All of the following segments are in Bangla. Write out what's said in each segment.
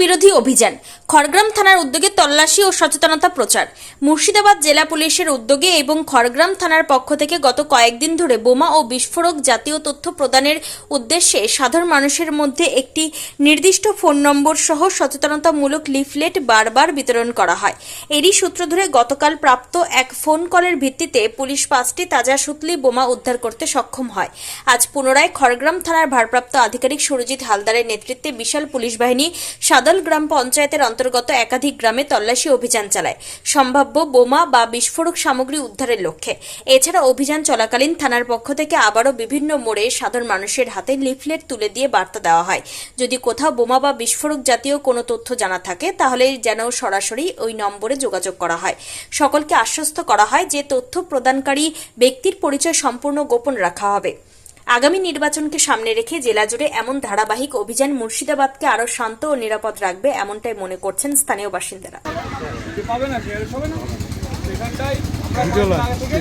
বিরোধী অভিযান। খড়গ্রাম থানার উদ্যোগে তল্লাশি ও সচেতনতা প্রচার। মুর্শিদাবাদ জেলা পুলিশের উদ্যোগে এবং খড়গ্রাম থানার পক্ষ থেকে গত কয়েকদিন ধরে বোমা ও বিস্ফোরক জাতীয় তথ্য প্রদানের উদ্দেশ্যে সাধারণ মানুষের মধ্যে একটি নির্দিষ্ট ফোন নম্বর সহ সচেতনতামূলক লিফলেট বারবার বিতরণ করা হয়। এরই সূত্র ধরে গতকাল প্রাপ্ত এক ফোন কলের ভিত্তিতে পুলিশ পাঁচটি তাজা সুতলি বোমা উদ্ধার করতে সক্ষম হয়। আজ পুনরায় খড়গ্রাম থানার ভারপ্রাপ্ত আধিকারিক সুরজিৎ হালদারের নেতৃত্বে বিশাল পুলিশ বাহিনী সাদল গ্রাম পঞ্চায়েতের অন্তর্গত একাধিক গ্রামে তল্লাশি অভিযান চালায়। সম্ভাব্য বোমা বা বিস্ফোরক সামগ্রী উদ্ধারের লক্ষ্যে। এছাড়া অভিযান চলাকালীন থানার পক্ষ থেকে আবারও বিভিন্ন মোড়ে সাধারণ মানুষের হাতে লিফলেট তুলে দিয়ে বার্তা দেওয়া হয়। যদি কোথাও বোমা বা বিস্ফোরক জাতীয় কোনো তথ্য জানা থাকে, তাহলে যেন সরাসরি ওই নম্বরে যোগাযোগ করা হয়। সকলকে আশ্বস্ত করা হয় যে তথ্য প্রদানকারী ব্যক্তির পরিচয় সম্পূর্ণ গোপন রাখা হবে। আগামী নির্বাচনকে সামনে রেখে জেলা জুড়ে এমন ধারাবাহিক অভিযান মুর্শিদাবাদকে আরও শান্ত ও নিরাপদ রাখবে এমনটাই মনে করছেন স্থানীয় বাসিন্দারা। যে পাবে না? সে হবে না? সেখানটাই আমরা আগে থেকে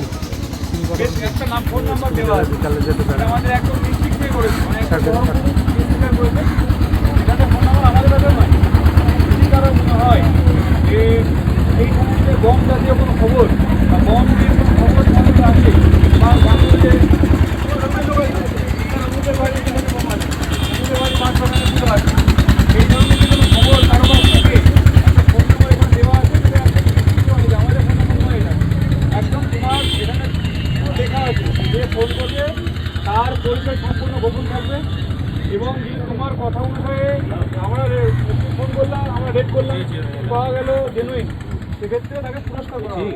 বেশ একটা নাম ফোন নাম্বার দেওয়া আছে এটা আমাদের একদম ডিস্ট্রিক্ট থেকে করেছে মানে একটা বহরমপুর ডিস্ট্রিক্ট থেকে করেছে এখানে ফোন নাম্বার আমাদের কাছে নয় যদি কারও মনে হয় যে এই সমস্ত বম জাতীয় কোনো খবর বা বম দিয়ে কোনো খবর খবর আছে বা বাংলাদেশে আমাদের বাড়িতে যেখানে বোম আছে আমাদের বাড়ি মাছ বাগানে ছিল আছে এই ধরনের যে কোনো খবর কারোবার থাকে একটা ফোন নাম্বার এখানে দেওয়া আছে সেটা আপনি লিখতে পারেন যে আমাদের ফোন নাম্বার নয় এটা একদম তোমার এখানে লেখা আছে যে ফোন করবে তার পরিচয় সম্পূর্ণ গোপন থাকবে। এবং তোমার কথা অনুসারে আমরা ফোন করলাম আমরা রেড করলাম পাওয়া গেল জেনুইন সেক্ষেত্রে তাকে পুরস্কার করা হবে।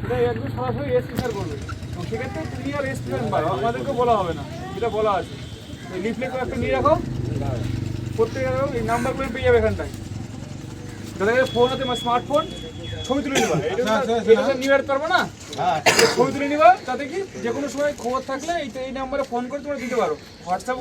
সেটা একদম সরাসরি রেজিস্ট্রেশন করবে এবং সেক্ষেত্রে তুমি আর রেজিস্ট্রেশন পাবে আমাদেরকে বলা হবে না যেটা বলা আছে। এই লিফলেট একটা নিয়ে রাখো। প্রত্যেকের এই নাম্বারগুলো পেয়ে যাবে এখানটায়। তাদের ফোন আছে আমার স্মার্টফোন ছবি তুলে নিবা। এটা এটা নিয়ে বের করব না? ছবি তুলে নিবা, তাতে কি যে কোনো সময় খবর থাকলে এই নাম্বারে ফোন করে তোমরা দিতে পারো। হোয়াটসঅ্যাপ